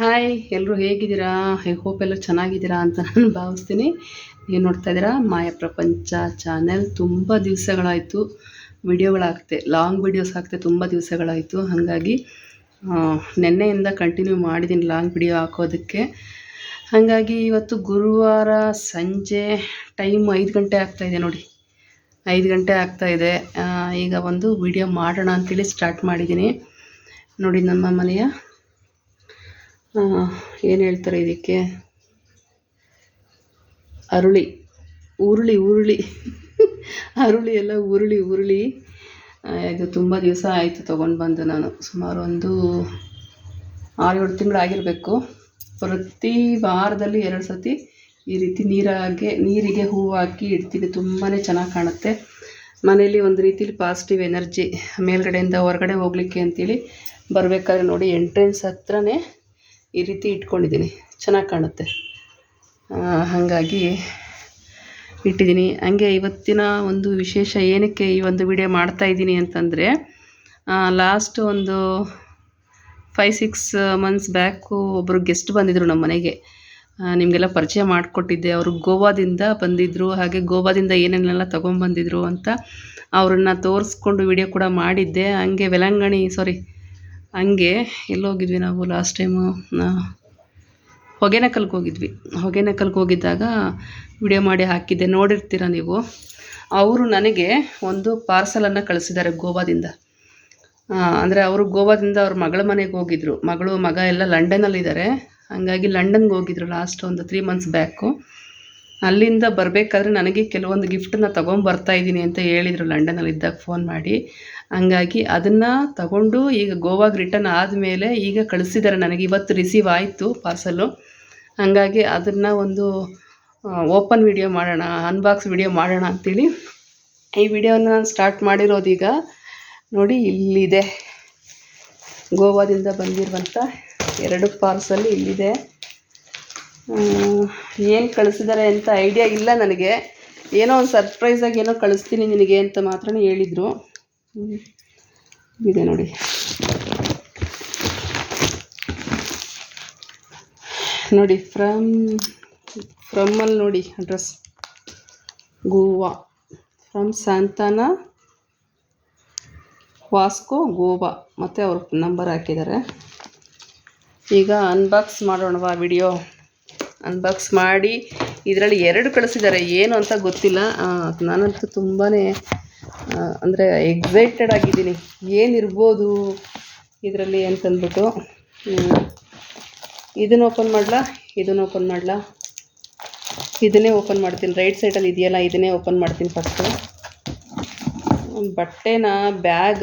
Hi ಎಲ್ಲರೂ ಹೇಗಿದ್ದೀರಾ? I hope ಎಲ್ಲ ಚೆನ್ನಾಗಿದ್ದೀರಾ ಅಂತ ನಾನು ಭಾವಿಸ್ತೀನಿ. ನೀವು ನೋಡ್ತಾ ಇದ್ದೀರಾ? ಮಾಯ ಪ್ರಪಂಚ ಚಾನೆಲ್ ತುಂಬ ದಿವಸಗಳಾಯಿತು. ವಿಡಿಯೋಗಳಾಗ್ತೆ ಲಾಂಗ್ ವಿಡಿಯೋಸ್ ಆಗ್ತೆ ತುಂಬ ದಿವಸಗಳಾಯಿತು. ಹಾಗಾಗಿ ನಿನ್ನೆಯಿಂದ ಕಂಟಿನ್ಯೂ ಮಾಡಿದ್ದೀನಿ ಲಾಂಗ್ ವಿಡಿಯೋ ಹಾಕೋದಕ್ಕೆ. ಹಾಗಾಗಿ ಇವತ್ತು ಗುರುವಾರ ಸಂಜೆ ಟೈಮ್ ಐದು ಗಂಟೆ ಆಗ್ತಾಯಿದೆ ನೋಡಿ. ಐದು ಗಂಟೆ ಆಗ್ತಾಯಿದೆ ಈಗ ಒಂದು ವಿಡಿಯೋ ಮಾಡೋಣ ಅಂತೇಳಿ ಸ್ಟಾರ್ಟ್ ಮಾಡಿದ್ದೀನಿ ನೋಡಿ ನಮ್ಮ ಮನೆಯ ಏನು ಹೇಳ್ತಾರೆ ಇದಕ್ಕೆ? ಅರುಳಿ, ಉರುಳಿ ಉರುಳಿ. ಅರುಳಿ ಎಲ್ಲ ಉರುಳಿ ಉರುಳಿ. ಇದು ತುಂಬ ದಿವಸ ಆಯಿತು ತೊಗೊಂಡು ಬಂದು ನಾನು. ಸುಮಾರು ಒಂದು ಆರು ಏಳು ತಿಂಗಳು ಆಗಿರಬೇಕು ಪ್ರತಿ ವಾರದಲ್ಲಿ ಎರಡು ಸತಿ ಈ ರೀತಿ ನೀರಾಗೆ, ನೀರಿಗೆ ಹೂವು ಹಾಕಿ ಇಡ್ತೀನಿ. ತುಂಬಾ ಚೆನ್ನಾಗಿ ಕಾಣುತ್ತೆ. ಮನೇಲಿ ಒಂದು ರೀತಿಲಿ ಪಾಸಿಟಿವ್ ಎನರ್ಜಿ ಮೇಲ್ಗಡೆಯಿಂದ ಹೊರಗಡೆ ಹೋಗ್ಲಿಕ್ಕೆ ಅಂತೇಳಿ ಬರಬೇಕಾದ್ರೆ ನೋಡಿ ಎಂಟ್ರೆನ್ಸ್ ಹತ್ರನೇ ಈ ರೀತಿ ಇಟ್ಕೊಂಡಿದ್ದೀನಿ. ಚೆನ್ನಾಗಿ ಕಾಣುತ್ತೆ. ಹಾಗಾಗಿ ಇಟ್ಟಿದ್ದೀನಿ. ಹಂಗೆ ಇವತ್ತಿನ ಒಂದು ವಿಶೇಷ ಏನಕ್ಕೆ ಈ ಒಂದು ವಿಡಿಯೋ ಮಾಡ್ತಾ ಇದ್ದೀನಿ ಅಂತಂದರೆ ಲಾಸ್ಟ್ ಒಂದು ಫೈವ್ ಸಿಕ್ಸ್ ಮಂತ್ಸ್ ಬ್ಯಾಕು ಒಬ್ಬರು ಗೆಸ್ಟ್ ಬಂದಿದ್ದರು ನಮ್ಮ ಮನೆಗೆ. ನಿಮಗೆಲ್ಲ ಪರಿಚಯ ಮಾಡಿಕೊಟ್ಟಿದ್ದೆ. ಅವರು ಗೋವಾದಿಂದ ಬಂದಿದ್ದರು ಹಾಗೆ ಗೋವಾದಿಂದ ಏನೇನೆಲ್ಲ ತೊಗೊಂಬಂದಿದ್ರು ಅಂತ ಅವ್ರನ್ನ ತೋರಿಸ್ಕೊಂಡು ವಿಡಿಯೋ ಕೂಡ ಮಾಡಿದ್ದೆ. ಹಂಗೆ ವೆಲಂಗಣಿ ಸಾರಿ ಹಂಗೆ ಎಲ್ಲೋಗಿದ್ವಿ ನಾವು ಲಾಸ್ಟ್ ಟೈಮು ಹೊಗೆನಕಲ್ಗೆ ಹೋಗಿದ್ವಿ. ಹೊಗೆನಕಲ್ಗೆ ಹೋಗಿದ್ದಾಗ ವಿಡಿಯೋ ಮಾಡಿ ಹಾಕಿದ್ದೆ. ನೋಡಿರ್ತೀರ ನೀವು? ಅವರು ನನಗೆ ಒಂದು ಪಾರ್ಸಲನ್ನು ಕಳಿಸಿದ್ದಾರೆ ಗೋವಾದಿಂದ. ಅಂದರೆ ಅವರು ಗೋವಾದಿಂದ ಅವ್ರ ಮಗಳ ಮನೆಗೆ ಹೋಗಿದ್ರು. ಮಗಳು, ಮಗ ಎಲ್ಲ ಲಂಡನಲ್ಲಿದ್ದಾರೆ ಹಾಗಾಗಿ ಲಂಡನ್ಗೆ ಹೋಗಿದ್ರು ಲಾಸ್ಟ್ ಒಂದು ತ್ರೀ ಮಂತ್ಸ್ ಬ್ಯಾಕು ಅಲ್ಲಿಂದ ಬರಬೇಕಾದ್ರೆ ನನಗೆ ಕೆಲವೊಂದು ಗಿಫ್ಟನ್ನ ತೊಗೊಂಬರ್ತಾ ಇದ್ದೀನಿ ಅಂತ ಹೇಳಿದರು ಲಂಡನಲ್ಲಿ ಇದ್ದಾಗ ಫೋನ್ ಮಾಡಿ. ಹಂಗಾಗಿ ಅದನ್ನು ತಗೊಂಡು ಈಗ ಗೋವಾಗೆ ರಿಟರ್ನ್ ಆದಮೇಲೆ ಈಗ ಕಳಿಸಿದ್ದಾರೆ ನನಗೆ. ಇವತ್ತು ರಿಸೀವ್ ಆಯಿತು ಪಾರ್ಸಲು ಹಾಗಾಗಿ ಅದನ್ನು ಒಂದು ಓಪನ್ ವಿಡಿಯೋ ಮಾಡೋಣ ಅನ್ಬಾಕ್ಸ್ ವಿಡಿಯೋ ಮಾಡೋಣ ಅಂಥೇಳಿ ಈ ವಿಡಿಯೋನ ನಾನು ಸ್ಟಾರ್ಟ್ ಮಾಡಿರೋದೀಗ ನೋಡಿ ಇಲ್ಲಿದೆ. ಗೋವಾದಿಂದ ಬಂದಿರುವಂಥ ಎರಡು ಪಾರ್ಸಲ್ ಇಲ್ಲಿದೆ. ಏನು ಕಳಿಸಿದ್ದಾರೆ ಅಂತ ಐಡಿಯಾ ಇಲ್ಲ ನನಗೆ. ಏನೋ ಒಂದು ಸರ್ಪ್ರೈಸಾಗಿ ಏನೋ ಕಳಿಸ್ತೀನಿ ನಿನಗೆ ಅಂತ ಮಾತ್ರ ಹೇಳಿದರು. ಇದೆ ನೋಡಿ. ನೋಡಿ ಫ್ರಮ್ ಫ್ರಮ್ಮಲ್ಲಿ ನೋಡಿ ಅಡ್ರೆಸ್ ಗೋವಾ. ಫ್ರಮ್ ಸಾಂತಾನ ವಾಸ್ಕೋ ಗೋವಾ. ಮತ್ತು ಅವ್ರ ನಂಬರ್ ಹಾಕಿದ್ದಾರೆ. ಈಗ ಅನ್ಬಾಕ್ಸ್ ಮಾಡೋಣವಾ ವಿಡಿಯೋ ಅನ್ಬಾಕ್ಸ್ ಮಾಡಿ ಇದರಲ್ಲಿ ಎರಡು ಕಳಿಸಿದ್ದಾರೆ. ಏನು ಅಂತ ಗೊತ್ತಿಲ್ಲ. ನಾನಂತೂ ತುಂಬಾ ಅಂದರೆ ಎಕ್ಸೈಟೆಡ್ ಆಗಿದ್ದೀನಿ. ಏನಿರ್ಬೋದು ಇದರಲ್ಲಿ ಅಂತಂದ್ಬಿಟ್ಟು ಇದನ್ನು ಓಪನ್ ಮಾಡಲಾ? ಇದನ್ನು ಓಪನ್ ಮಾಡಲಾ? ಇದನ್ನೇ ಓಪನ್ ಮಾಡ್ತೀನಿ. ರೈಟ್ ಸೈಡಲ್ಲಿ ಇದೆಯಲ್ಲ, ಇದನ್ನೇ ಓಪನ್ ಮಾಡ್ತೀನಿ ಫಸ್ಟು ಬಟ್ಟೆನ, ಬ್ಯಾಗ,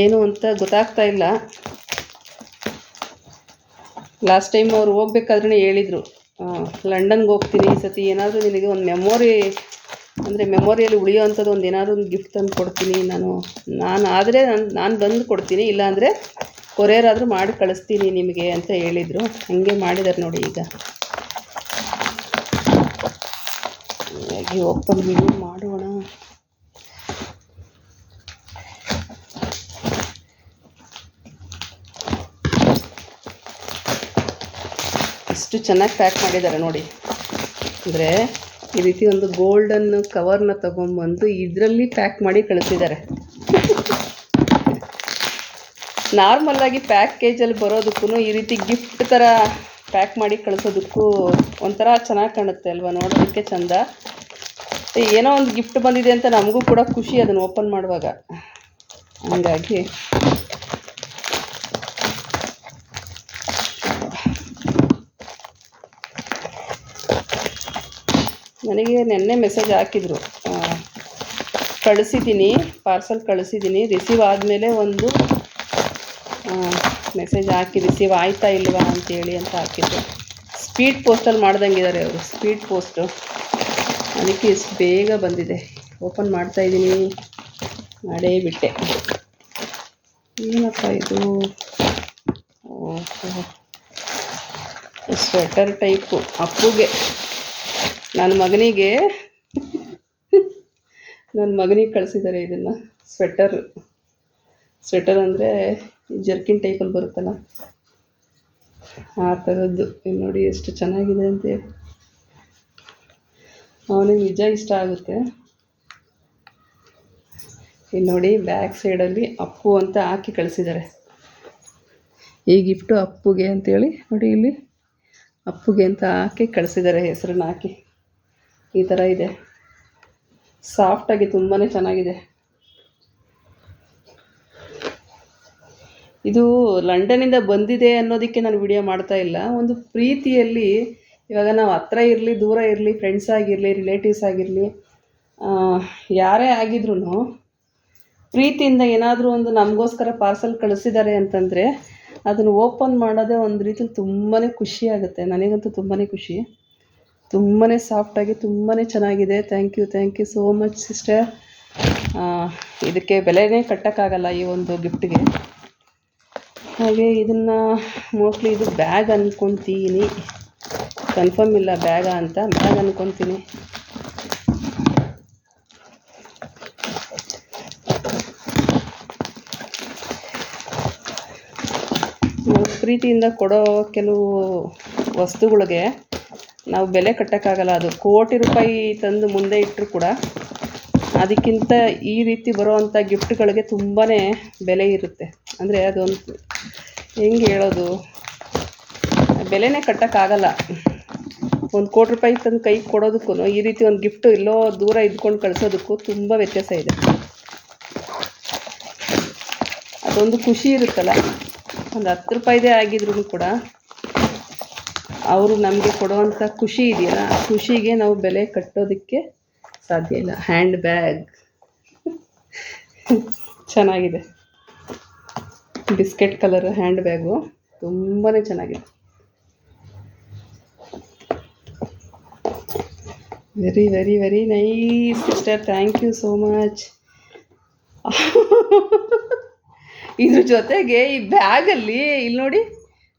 ಏನು ಅಂತ ಗೊತ್ತಾಗ್ತಾ ಇಲ್ಲ. ಲಾಸ್ಟ್ ಟೈಮ್ ಅವ್ರು ಹೋಗ್ಬೇಕಾದ್ರೆ ಹೇಳಿದರು. ಲಂಡನ್ಗೆ ಹೋಗ್ತೀನಿ ಈ ಸತಿ, ಏನಾದರೂ ನಿನಗೆ ಒಂದು ಮೆಮೊರಿ ಅಂದರೆ ಮೆಮೊರಿಯಲ್ಲಿ ಉಳಿಯೋ ಅಂಥದ್ದು ಒಂದು ಏನಾದರೂ ಒಂದು ಗಿಫ್ಟ್ ತಂದು ಕೊಡ್ತೀನಿ ನಾನು. ನಾನು ಆದರೆ ನಾನು ನಾನು ಬಂದು ಕೊಡ್ತೀನಿ, ಇಲ್ಲಾಂದರೆ ಕೊರಿಯರ್ ಆದರೂ ಮಾಡಿ ಕಳಿಸ್ತೀನಿ ನಿಮಗೆ ಅಂತ ಹೇಳಿದರು. ಹಾಗೆ ಮಾಡಿದ್ದಾರೆ ನೋಡಿ ಈಗ. ಹಾಗಾಗಿ ಮಾಡೋಣ ಎಷ್ಟು ಚೆನ್ನಾಗಿ ಪ್ಯಾಕ್ ಮಾಡಿದ್ದಾರೆ ನೋಡಿ. ಅಂದರೆ ಈ ರೀತಿ ಒಂದು ಗೋಲ್ಡನ್ ಕವರ್ನ ತೊಗೊಂಬಂದು ಇದರಲ್ಲಿ ಪ್ಯಾಕ್ ಮಾಡಿ ಕಳಿಸಿದ್ದಾರೆ. ನಾರ್ಮಲ್ಲಾಗಿ ಪ್ಯಾಕೇಜಲ್ಲಿ ಬರೋದಕ್ಕೂ ಈ ರೀತಿ ಗಿಫ್ಟ್ ಥರ ಪ್ಯಾಕ್ ಮಾಡಿ ಕಳಿಸೋದಕ್ಕೂ ಒಂಥರ ಚೆನ್ನಾಗಿ ಕಾಣುತ್ತೆ ಅಲ್ವಾ ನೋಡೋದಕ್ಕೆ ಚಂದ. ಏನೋ ಒಂದು ಗಿಫ್ಟ್ ಬಂದಿದೆ ಅಂತ ನಮಗೂ ಕೂಡ ಖುಷಿ ಅದನ್ನು ಓಪನ್ ಮಾಡುವಾಗ. ಹಂಗಾಗಿ ನನಗೆ ನಿನ್ನೆ ಮೆಸೇಜ್ ಹಾಕಿದರು. ಕಳಿಸಿದ್ದೀನಿ ಪಾರ್ಸಲ್ ಕಳಿಸಿದ್ದೀನಿ ರಿಸೀವ್ ಆದಮೇಲೆ ಒಂದು ಮೆಸೇಜ್ ಹಾಕಿ ರಿಸೀವ್ ಆಯ್ತಾ ಇಲ್ವಾ ಅಂತೇಳಿ ಅಂತ ಹಾಕಿದ್ರು. ಸ್ಪೀಡ್ ಪೋಸ್ಟಲ್ಲಿ ಮಾಡ್ದಂಗಿದ್ದಾರೆ ಅವರು ಸ್ಪೀಡ್ ಪೋಸ್ಟು ಅದಕ್ಕೆ ಇಷ್ಟು ಬೇಗ ಬಂದಿದೆ. ಓಪನ್ ಮಾಡ್ತಾಯಿದ್ದೀನಿ ಮಾಡೇ ಬಿಟ್ಟೆ. ಏನಪ್ಪ ಇದು? ಓಹೋ. ಸ್ವೆಟರ್ ಟೈಪು ಅಪ್ಪುಗೆ. ನನ್ನ ಮಗನಿಗೆ ನನ್ನ ಮಗನಿಗೆ ಕಳಿಸಿದ್ದಾರೆ ಇದನ್ನು ಸ್ವೆಟರ್ ಸ್ವೆಟರ್ ಅಂದರೆ ಜರ್ಕಿನ್ ಟೈಪಲ್ಲಿ ಬರುತ್ತಲ್ಲ, ಆ ಥರದ್ದು ನೋಡಿ ಎಷ್ಟು ಚೆನ್ನಾಗಿದೆ ಅಂತೇಳಿ ಅವನಿಗೆ ನಿಜ ಇಷ್ಟ ಆಗುತ್ತೆ. ಇಲ್ಲಿ ನೋಡಿ ಬ್ಯಾಕ್ ಸೈಡಲ್ಲಿ ಅಪ್ಪು ಅಂತ ಹಾಕಿ ಕಳಿಸಿದ್ದಾರೆ. ಈ ಗಿಫ್ಟು ಅಪ್ಪುಗೆ ಅಂತೇಳಿ ನೋಡಿ ಇಲ್ಲಿ ಅಪ್ಪುಗೆ ಅಂತ ಹಾಕಿ ಕಳಿಸಿದ್ದಾರೆ ಹೆಸರನ್ನ ಹಾಕಿ. ಈ ಥರ ಇದೆ. ಸಾಫ್ಟಾಗಿ ತುಂಬಾ ಚೆನ್ನಾಗಿದೆ. ಇದು ಲಂಡನಿಂದ ಬಂದಿದೆ ಅನ್ನೋದಕ್ಕೆ ನಾನು ವಿಡಿಯೋ ಮಾಡ್ತಾ ಇಲ್ಲ. ಒಂದು ಪ್ರೀತಿಯಲ್ಲಿ ಇವಾಗ ನಾವು ಹತ್ರ ಇರಲಿ, ದೂರ ಇರಲಿ ಫ್ರೆಂಡ್ಸ್ ಆಗಿರಲಿ ರಿಲೇಟಿವ್ಸ್ ಆಗಿರಲಿ ಯಾರೇ ಆಗಿದ್ರೂ ಪ್ರೀತಿಯಿಂದ ಏನಾದರೂ ಒಂದು ನಮಗೋಸ್ಕರ ಪಾರ್ಸಲ್ ಕಳಿಸಿದ್ದಾರೆ ಅಂತಂದರೆ ಅದನ್ನು ಓಪನ್ ಮಾಡೋದೇ ಒಂದು ರೀತಿ ತುಂಬಾ ಖುಷಿ ಆಗುತ್ತೆ. ನನಗಂತೂ ತುಂಬಾ ಖುಷಿ. ತುಂಬಾ ಸಾಫ್ಟಾಗಿ ತುಂಬಾ ಚೆನ್ನಾಗಿದೆ. Thank you thank you so much sister ಇದಕ್ಕೆ ಬೆಲೆನೇ ಕಟ್ಟೋಕ್ಕಾಗಲ್ಲ ಈ ಒಂದು ಗಿಫ್ಟ್ಗೆ ಹಾಗೆ ಇದನ್ನು ಮೋಸ್ಟ್ಲಿ ಇದು ಬ್ಯಾಗ್ ಅಂದ್ಕೊತೀನಿ ಕನ್ಫರ್ಮ್ ಇಲ್ಲ ಬ್ಯಾಗ ಅಂತ ಬ್ಯಾಗ್ ಅಂದ್ಕೊತೀನಿ ಪ್ರೀತಿಯಿಂದ ಕೊಡೋ ಕೆಲವು ವಸ್ತುಗಳಿಗೆ ನಾವು ಬೆಲೆ ಕಟ್ಟೋಕ್ಕಾಗಲ್ಲ. ಅದು ಕೋಟಿ ರೂಪಾಯಿ ತಂದು ಮುಂದೆ ಇಟ್ಟರೂ ಕೂಡ ಅದಕ್ಕಿಂತ ಈ ರೀತಿ ಬರೋವಂಥ ಗಿಫ್ಟ್ಗಳಿಗೆ ತುಂಬಾ ಬೆಲೆ ಇರುತ್ತೆ. ಅಂದರೆ ಅದೊಂದು ಹೆಂಗೆ ಹೇಳೋದು? ಬೆಲೆನೇ ಕಟ್ಟೋಕ್ಕಾಗಲ್ಲ. ಒಂದು ಕೋಟಿ ರೂಪಾಯಿ ತಂದು ಕೈಗೆ ಕೊಡೋದಕ್ಕೂ ಈ ರೀತಿ ಒಂದು ಗಿಫ್ಟು ಎಲ್ಲೋ ದೂರ ಇದ್ಕೊಂಡು ಕಳಿಸೋದಕ್ಕೂ ತುಂಬ ವ್ಯತ್ಯಾಸ ಇದೆ. ಅದೊಂದು ಖುಷಿ ಇರುತ್ತಲ್ಲ. ಒಂದು ಹತ್ತು ರೂಪಾಯಿದೇ ಆಗಿದ್ರೂ ಕೂಡ ಅವರು ನಮಗೆ ಕೊಡುವಂಥ ಖುಷಿ ಇದೆಯಲ್ಲ ಖುಷಿಗೆ ನಾವು ಬೆಲೆ ಕಟ್ಟೋದಕ್ಕೆ ಸಾಧ್ಯ ಇಲ್ಲ. ಹ್ಯಾಂಡ್ ಬ್ಯಾಗ್ ಚೆನ್ನಾಗಿದೆ. ಬಿಸ್ಕೆಟ್ ಕಲರ್ ಹ್ಯಾಂಡ್ ಬ್ಯಾಗು ತುಂಬಾ ಚೆನ್ನಾಗಿದೆ. Very very very nice sister thank you so much ಇದ್ರ ಜೊತೆಗೆ ಈ ಬ್ಯಾಗಲ್ಲಿ ಇಲ್ಲಿ ನೋಡಿ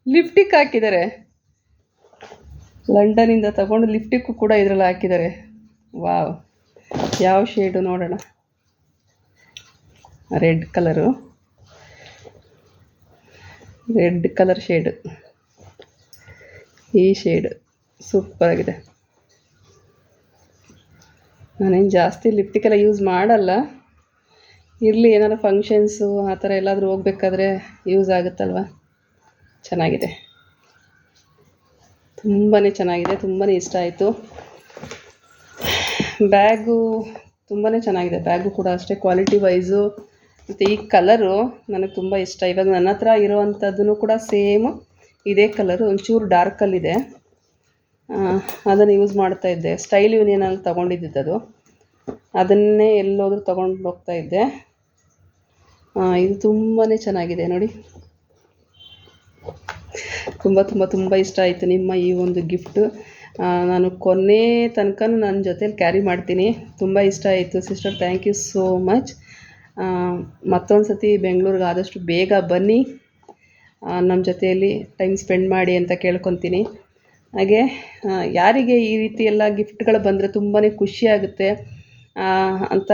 ಲಿಫ್ಟಿಕ್ ಹಾಕಿದ್ದಾರೆ. ಲಂಡನಿಂದ ತಗೊಂಡು ಲಿಫ್ಟಿಕ್ಕು ಕೂಡ ಇದರಲ್ಲಿ ಹಾಕಿದ್ದಾರೆ. ವಾವ್. ಯಾವ ಶೇಡು ನೋಡೋಣ. Red colour. Red colour shade. ಈ ಶೇಡ್ ಸೂಪರ್ ಆಗಿದೆ. ನಾನೇನು ಜಾಸ್ತಿ ಲಿಪ್ಟಿಕ್ಕೆಲ್ಲ ಯೂಸ್ ಮಾಡಲ್ಲ. ಇರಲಿ ಏನಾದ್ರು ಫಂಕ್ಷನ್ಸು ಆ ಥರ ಎಲ್ಲಾದರೂ ಹೋಗ್ಬೇಕಾದ್ರೆ ಯೂಸ್ ಆಗುತ್ತಲ್ವ? ಚೆನ್ನಾಗಿದೆ. ತುಂಬಾ ಚೆನ್ನಾಗಿದೆ ತುಂಬಾ ಇಷ್ಟ ಆಯಿತು. ಬ್ಯಾಗು ತುಂಬಾ ಚೆನ್ನಾಗಿದೆ, ಬ್ಯಾಗು ಕೂಡ ಅಷ್ಟೇ ಕ್ವಾಲಿಟಿ ವೈಸು ಮತ್ತು ಈ ಕಲರು ನನಗೆ ತುಂಬ ಇಷ್ಟ, ಇವಾಗ ನನ್ನ ಹತ್ರ ಇರೋವಂಥದ್ದು ಕೂಡ ಸೇಮ್ ಇದೇ ಕಲರು ಒಂಚೂರು ಡಾರ್ಕಲ್ಲಿದೆ ಅದನ್ನು ಯೂಸ್ ಮಾಡ್ತಾ ಇದ್ದೆ ಸ್ಟೈಲ್ ಯೂನಿಯನಲ್ಲಿ ತೊಗೊಂಡಿದ್ದು ಅದು. ಅದನ್ನೇ ಎಲ್ಲೋದ್ರೂ ತೊಗೊಂಡು ಹೋಗ್ತಾ ಇದ್ದೆ. ಇದು ತುಂಬಾ ಚೆನ್ನಾಗಿದೆ ನೋಡಿ. ತುಂಬ ತುಂಬ ತುಂಬ ಇಷ್ಟ ಆಯಿತು ನಿಮ್ಮ ಈ ಒಂದು ಗಿಫ್ಟು ನಾನು ಕೊನೆ ತನಕ ನನ್ನ ಜೊತೇಲಿ ಕ್ಯಾರಿ ಮಾಡ್ತೀನಿ. ತುಂಬ ಇಷ್ಟ ಆಯಿತು. Sister thank you so much ಮತ್ತೊಂದು ಸತಿ ಬೆಂಗಳೂರಿಗೆ ಆದಷ್ಟು ಬೇಗ ಬನ್ನಿ. ನಮ್ಮ ಜೊತೆಯಲ್ಲಿ ಟೈಮ್ ಸ್ಪೆಂಡ್ ಮಾಡಿ ಅಂತ ಕೇಳ್ಕೊತೀನಿ. ಹಾಗೆ ಯಾರಿಗೆ ಈ ರೀತಿ ಎಲ್ಲ ಗಿಫ್ಟ್ಗಳು ಬಂದರೆ ತುಂಬಾ ಖುಷಿ ಆಗುತ್ತೆ ಅಂತ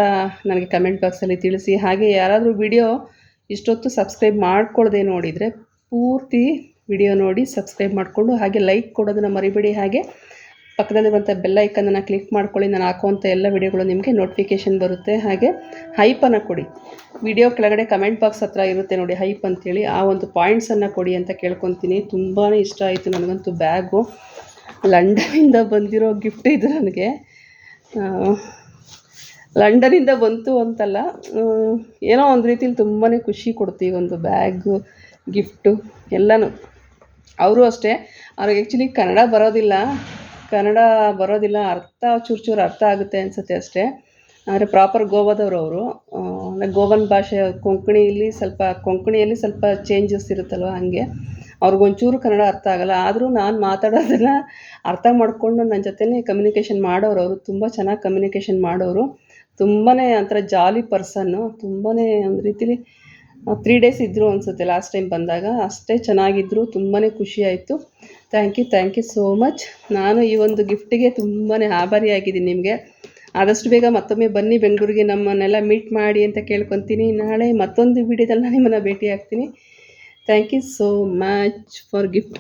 ನನಗೆ ಕಮೆಂಟ್ ಬಾಕ್ಸಲ್ಲಿ ತಿಳಿಸಿ. ಹಾಗೆ ಯಾರಾದರೂ ವಿಡಿಯೋ ಇಷ್ಟೊತ್ತು ಸಬ್ಸ್ಕ್ರೈಬ್ ಮಾಡ್ಕೊಳ್ಳದೆ ನೋಡಿದರೆ ಪೂರ್ತಿ ವಿಡಿಯೋ ನೋಡಿ ಸಬ್ಸ್ಕ್ರೈಬ್ ಮಾಡಿಕೊಂಡು ಹಾಗೆ ಲೈಕ್ ಕೊಡೋದನ್ನು ಮರಿಬೇಡಿ. ಹಾಗೆ ಪಕ್ಕದಲ್ಲಿರುವಂಥ ಬೆಲ್ ಐಕನನ್ನು ಕ್ಲಿಕ್ ಮಾಡ್ಕೊಳ್ಳಿ. ನಾನು ಹಾಕುವಂಥ ಎಲ್ಲ ವಿಡಿಯೋಗಳು ನಿಮಗೆ ನೋಟಿಫಿಕೇಷನ್ ಬರುತ್ತೆ. ಹಾಗೆ ಹೈಪನ್ನು ಕೊಡಿ. ವಿಡಿಯೋ ಕೆಳಗಡೆ ಕಮೆಂಟ್ ಬಾಕ್ಸ್ ಹತ್ರ ಇರುತ್ತೆ ನೋಡಿ ಹೈಪ್ ಅಂತೇಳಿ. ಆ ಒಂದು ಪಾಯಿಂಟ್ಸನ್ನು ಕೊಡಿ ಅಂತ ಕೇಳ್ಕೊತೀನಿ. ತುಂಬಾ ಇಷ್ಟ ಆಯಿತು ನನಗಂತೂ ಬ್ಯಾಗು. ಲಂಡನಿಂದ ಬಂದಿರೋ ಗಿಫ್ಟ್ ಇದು ನನಗೆ. ಲಂಡನಿಂದ ಬಂತು ಅಂತಲ್ಲ ಏನೋ ಒಂದು ರೀತಿಲಿ ತುಂಬಾ ಖುಷಿ ಕೊಡ್ತೀವಿ ಒಂದು ಬ್ಯಾಗು, ಗಿಫ್ಟು ಎಲ್ಲನೂ. ಅವರು ಅಷ್ಟೇ. ಅವ್ರಿಗೆ ಆ್ಯಕ್ಚುಲಿ ಕನ್ನಡ ಬರೋದಿಲ್ಲ. ಕನ್ನಡ ಬರೋದಿಲ್ಲ, ಅರ್ಥ ಚೂರು ಚೂರು ಅರ್ಥ ಆಗುತ್ತೆ ಅನಿಸುತ್ತೆ ಅಷ್ಟೇ. ಆದರೆ ಪ್ರಾಪರ್ ಗೋವಾದವರು ಅವರು. ಅಂದರೆ ಗೋವನ್ ಭಾಷೆ ಕೊಂಕಣಿಯಲ್ಲಿ ಸ್ವಲ್ಪ ಕೊಂಕಣಿಯಲ್ಲಿ ಸ್ವಲ್ಪ ಚೇಂಜಸ್ ಇರುತ್ತಲ್ವ ಹಾಗೆ. ಅವ್ರಿಗೊಂಚೂರು ಕನ್ನಡ ಅರ್ಥ ಆಗಲ್ಲ. ಆದರೂ ನಾನು ಮಾತಾಡೋದನ್ನ ಅರ್ಥ ಮಾಡಿಕೊಂಡು ನನ್ನ ಜೊತೆನೇ ಕಮ್ಯುನಿಕೇಷನ್ ಮಾಡೋರು ಅವರು. ತುಂಬ ಚೆನ್ನಾಗಿ ಕಮ್ಯುನಿಕೇಷನ್ ಮಾಡೋರು. ತುಂಬಾ ಒಂಥರ ಜಾಲಿ ಪರ್ಸನ್ನು ತುಂಬಾ ಒಂದು ರೀತಿಲಿ ತ್ರೀ ಡೇಸ್ ಇದ್ದರು ಅನಿಸುತ್ತೆ. ಲಾಸ್ಟ್ ಟೈಮ್ ಬಂದಾಗ ಅಷ್ಟೇ ಚೆನ್ನಾಗಿದ್ದರು ತುಂಬಾ ಖುಷಿ ಆಯಿತು thank you thank you so much ನಾನು ಈ ಒಂದು ಗಿಫ್ಟಿಗೆ ತುಂಬಾ ಆಭಾರಿಯಾಗಿದ್ದೀನಿ ನಿಮಗೆ. ಆದಷ್ಟು ಬೇಗ ಮತ್ತೊಮ್ಮೆ ಬನ್ನಿ ಬೆಂಗಳೂರಿಗೆ, ನಮ್ಮನ್ನೆಲ್ಲ ಮೀಟ್ ಮಾಡಿ ಅಂತ ಕೇಳ್ಕೊತೀನಿ. ನಾಳೆ ಮತ್ತೊಂದು ವಿಡಿಯೋದಲ್ಲಿ ನಾನು ನಿಮ್ಮನ್ನು ಭೇಟಿ ಆಗ್ತೀನಿ thank you so much for gift